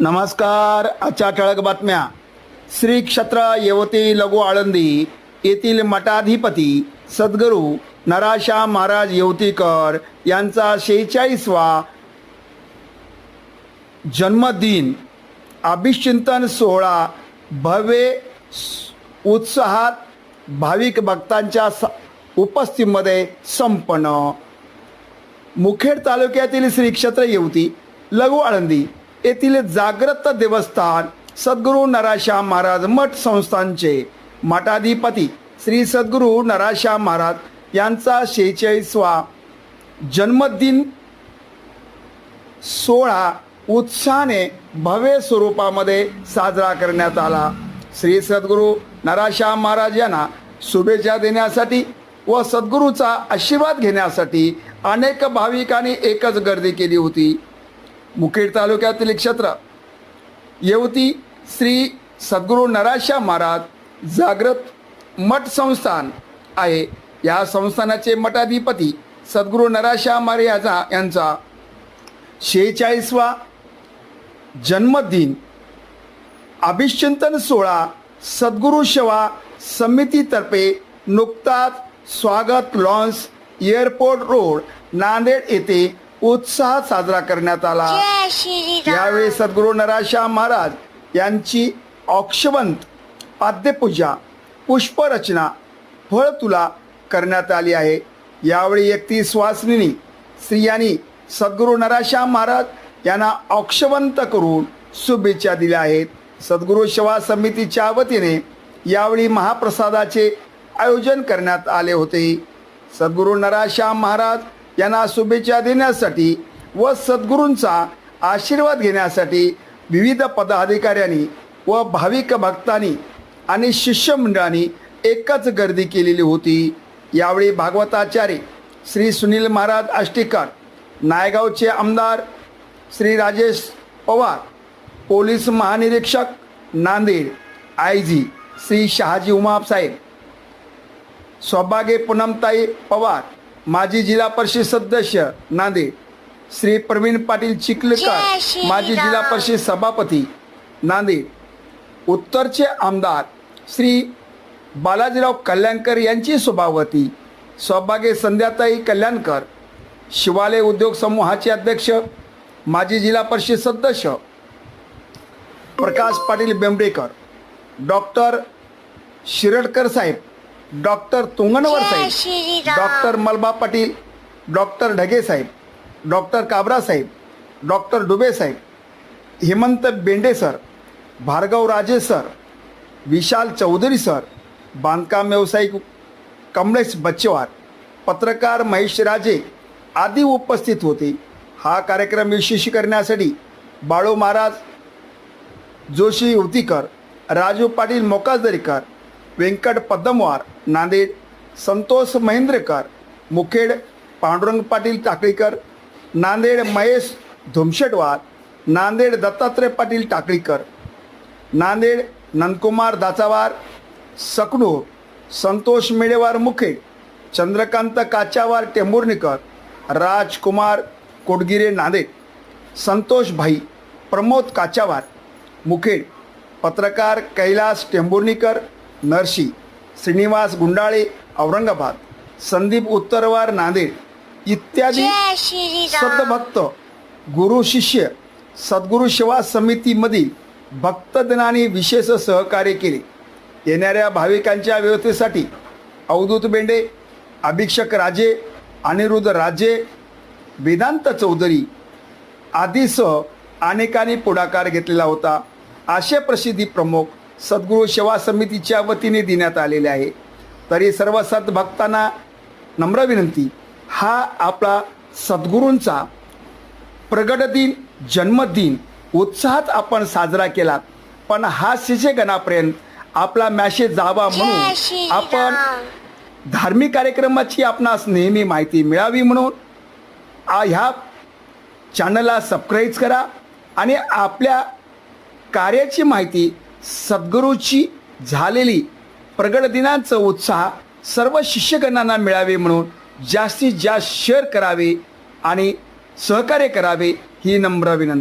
नमस्कार आजच्या ठळक बातम्या. श्री क्षेत्र येवती लघु आळंदी येथील मठाधिपती सद्गुरू नराशा महाराज येवतीकर यांचा शेहेचाळीसवा जन्मदिन अभिचिंतन सोहळा भव्य उत्साहात भाविक भक्तांच्या स- उपस्थितीमध्ये संपन्न. मुखेड तालुक्यातील श्री क्षेत्र येवती लघु आळंदी येथील जागृत देवस्थान सद्गुरू नराशा महाराज मठ संस्थानचे मठाधिपती श्री सद्गुरू नराशा महाराज यांचा शेहेचाळीसवा जन्मदिन सोहळा उत्साहाने भव्य स्वरूपामध्ये साजरा करण्यात आला. श्री सद्गुरू नराशा महाराज यांना शुभेच्छा देण्यासाठी व सद्गुरूचा आशीर्वाद घेण्यासाठी अनेक भाविकांनी एकच गर्दी केली होती. मुखेड तालुक्यातील क्षेत्र. येवती श्री सद्गुरू नराशा महाराज जागृत मठ संस्थान आहे. या संस्थानाचे मठाधिपती सद्गुरू नराशा महाराज यांचा शेहेचाळीसवा जन्मदिन अभिचिंतन सोहळा सद्गुरू सेवा समितीतर्फे नुकताच स्वागत लॉन्स एअरपोर्ट रोड नांदेड येथे उत्साहात साजरा करण्यात आला. यावेळी सद्गुरू नराशा महाराज यांची औक्षवंत पाद्यपूजा पुष्परचना फळ तुला करण्यात आली आहे. यावेळी एकतीस वासनिनी स्त्रियांनी सद्गुरू नराशा महाराज यांना औक्षवंत करून शुभेच्छा दिल्या आहेत. सद्गुरू सेवा समितीच्या वतीने यावेळी महाप्रसादाचे आयोजन करण्यात आले होते. सद्गुरू नराशा महाराज यांना शुभेच्छा देण्यासाठी व सद्गुरूंचा आशीर्वाद घेण्यासाठी विविध पदाधिकाऱ्यांनी व भाविक भक्तांनी आणि शिष्यमंडळांनी एकच गर्दी केलेली होती. यावेळी भागवताचार्य श्री सुनील महाराज आष्टीकर नायगावचे आमदार श्री राजेश पवार पोलीस महानिरीक्षक नांदेड आय जी श्री शहाजी उमाप साहेब सौभाग्य पूनमताई पवार माजी जिल्हा परिषद सदस्य नांदेड श्री प्रवीण पाटील चिखलेकर. माजी जिल्हा परिषद सभापती नांदेड उत्तरचे आमदार श्री बालाजीराव कल्याणकर यांची सभापती सौभाग्य संध्याताई कल्याणकर शिवालय उद्योग समूहाचे अध्यक्ष माजी जिल्हा परिषद सदस्य प्रकाश पाटील बेंबडेकर डॉक्टर शिरडकर साहेब डॉक्टर तुंगणवर साहेब डॉक्टर मलबा पाटील डॉक्टर ढगे साहेब डॉक्टर काबरा साहेब डॉक्टर डुबे साहेब हेमंत बेंडे सर भार्गव राजे सर विशाल चौधरी सर बांधकाम व्यावसायिक कमलेश बच्चेवार पत्रकार महेश राजे आदी उपस्थित होते. हा कार्यक्रम यशस्वी करण्यासाठी बाळू महाराज जोशी युवतीकर राजू पाटील मोकाजदरीकर व्यंकट पद्मवार नांदेड संतोष महेंद्रकर मुखेड पांडुरंग पाटील टाकळीकर नांदेड महेश धुमशेटवार नांदेड दत्तात्रय पाटील टाकळीकर नांदेड नंदकुमार दाचावार सकनूर संतोष मेळेवार मुखेड चंद्रकांत काचावार टेंभुर्णीकर राजकुमार कोडगिरे नांदेड संतोष भाई प्रमोद काचावार मुखेड पत्रकार कैलास टेंभुर्णीकर नरशी श्रीनिवास गुंडाळे औरंगाबाद संदीप उत्तरवार नांदेड इत्यादी सद्भक्त गुरु शिष्य सद्गुरू सेवा समितीमधील भक्तजनांनी विशेष सहकार्य केले. येणाऱ्या भाविकांच्या व्यवस्थेसाठी अवधूत बेंडे अभिषेक राजे अनिरुद्ध राजे वेदांत चौधरी आदीसह अनेकांनी पुढाकार घेतलेला होता. असे प्रसिद्धी प्रमुख सद्गुरू सेवा समितीच्या वतीने देण्यात आलेले आहे. तरी सर्व सद्भक्तांना नम्र विनंती हा आपला सद्गुरूंचा प्रगट दिन जन्मदिन उत्साहात आपण साजरा केला. पण हा शिष्यगणापर्यंत आपला मॅसेज जावा म्हणून आपण धार्मिक कार्यक्रमाची आपणास नेहमी माहिती मिळावी म्हणून ह्या चॅनलला सबस्क्राईब करा आणि आपल्या कार्याची माहिती सद्गुरूची झालेली प्रगट दिनांचं उत्साह सर्व शिष्यगणांना मिळावे म्हणून जास्तीत जास्त शेअर करावे आणि सहकार्य करावे ही नम्र विनंती.